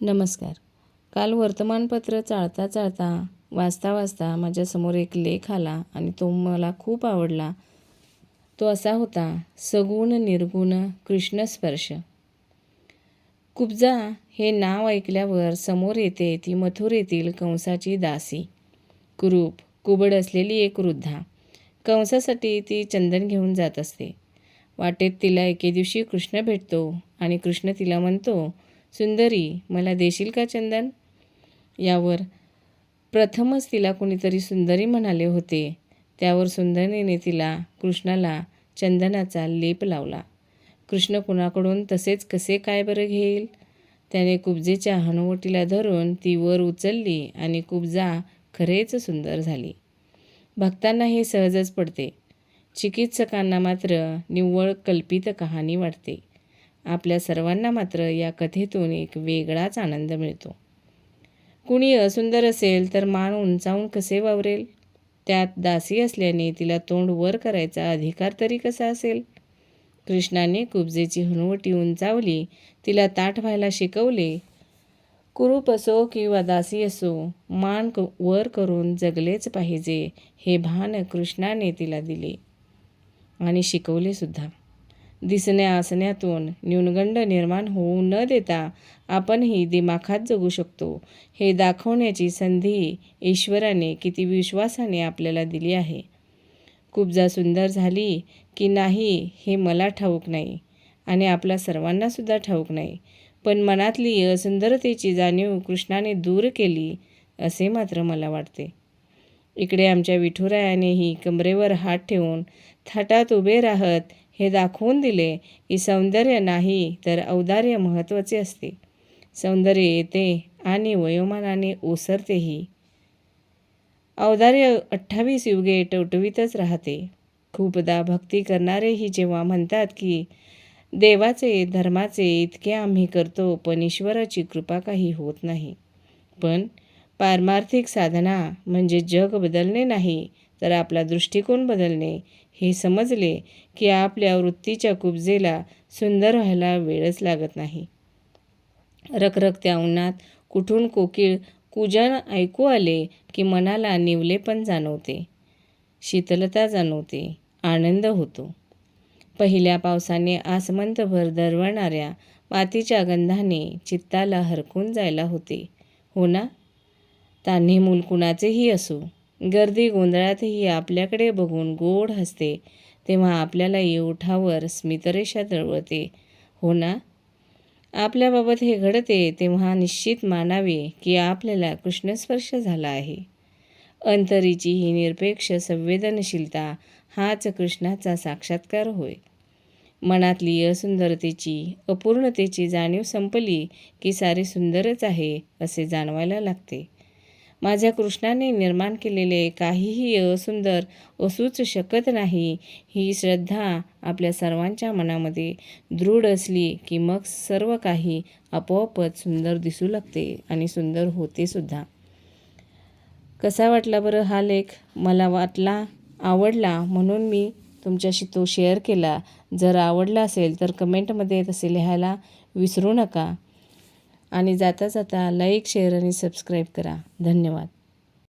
नमस्कार. काल वर्तमानपत्र चाळता चाळता वाचता वाचता माझ्यासमोर एक लेख आला आणि तो मला खूप आवडला. तो असा होता सगुण निर्गुण कृष्णस्पर्श. कुब्जा हे नाव ऐकल्यावर समोर येते ती मथुर येथील कंसाची दासी. कुरूप कुबड असलेली एक वृद्धा. कंसासाठी ती चंदन घेऊन जात असते. वाटेत तिला एके दिवशी कृष्ण भेटतो आणि कृष्ण तिला म्हणतो सुंदरी मला देशील का चंदन? यावर प्रथमच तिला कुणीतरी सुंदरी म्हणाले होते. त्यावर सुंदरीने तिला कृष्णाला चंदनाचा लेप लावला. कृष्ण कुणाकडून तसेच कसे काय बरं घेईल? त्याने कुब्जेच्या हनुवटीला धरून ती वर उचलली आणि कुब्जा खरेच सुंदर झाली. भक्तांना हे सहजच पडते. चिकित्सकांना मात्र निव्वळ कल्पित कहाणी वाटते. आपल्या सर्वांना मात्र या कथेतून एक वेगळाच आनंद मिळतो. कुणी असुंदर असेल तर मान उंचावून कसे वावरेल? त्यात दासी असल्याने तिला तोंड वर करायचा अधिकार तरी कसा असेल? कृष्णाने कुबजेची हनुवटी उंचावली तिला ताट व्हायला शिकवले कुरूप असो किंवा दासी असो मान वर करून जगलेच पाहिजे हे भान कृष्णाने तिला दिले आणि शिकवले सुद्धा. दिसण्या असण्यातून न्यूनगंड निर्माण होऊ न देता आपणही दिमाखात जगू शकतो. हे दाखवण्याची संधी ईश्वराने किती विश्वासाने आपल्याला दिली आहे. कुब्जा सुंदर झाली की नाही हे मला ठाऊक नाही आणि आपल्या सर्वांनासुद्धा ठाऊक नाही. पण मनातली असुंदरतेची जाणीव कृष्णाने दूर केली असे मात्र मला वाटते. इकडे आमच्या विठुरायानेही कमरेवर हात ठेवून थाटात उभे राहत हे दाखवून दिले की सौंदर्य नाही तर औदार्य महत्त्वाचे असते. सौंदर्य येते आणि वयोमानाने ओसरतेही. औदार्य अठ्ठावीस युगे टवटवीतच राहते. खूपदा भक्ती करणारेही जेव्हा म्हणतात की देवाचे धर्माचे इतके आम्ही करतो पण ईश्वराची कृपा काही होत नाही. पण पारमार्थिक साधना म्हणजे जग बदलणे नाही तर आपला दृष्टिकोन बदलणे हे समजले की आपल्या वृत्तीच्या कुबजेला सुंदर व्हायला वेळच लागत नाही. रखरखत्या उन्हात कुठून कोकिळ कुजन ऐकू आले की मनाला निवलेपण जाणवते. शीतलता जाणवते आनंद होतो. पहिल्या पावसाने आसमंतभर दरवळणाऱ्या मातीच्या गंधाने चित्ताला हरकून जायला होते. हो ना? तान्हे मूल कुणाचेही असो. गर्दी गोंधळातही आपल्याकडे बघून गोड हसते तेव्हा आपल्याला ओठावर स्मितरेषा दळवते हो ना? आपल्याबाबत हे घडते तेव्हा निश्चित मानावे की आपल्याला कृष्णस्पर्श झाला आहे. अंतरीची ही निरपेक्ष संवेदनशीलता हाच कृष्णाचा साक्षात्कार होय. मनातली असुंदरतेची अपूर्णतेची जाणीव संपली की सारे सुंदरच आहे असे जाणवायला लागते. माझ्या कृष्णाने निर्माण केलेले काहीही असुंदर असूच शकत नाही ही श्रद्धा आपल्या सर्वांच्या मनामध्ये दृढ असली की मग सर्व काही आपोआपच सुंदर दिसू लागते आणि सुंदर होते सुद्धा. कसा वाटला बरं हा लेख? मला वाटला आवडला म्हणून मी तुमच्याशी तो शेअर केला. जर आवडला असेल तर कमेंटमध्ये तसे लिहायला विसरू नका. आणि जाता जाता लाईक शेअर आणि सबस्क्राईब करा. धन्यवाद.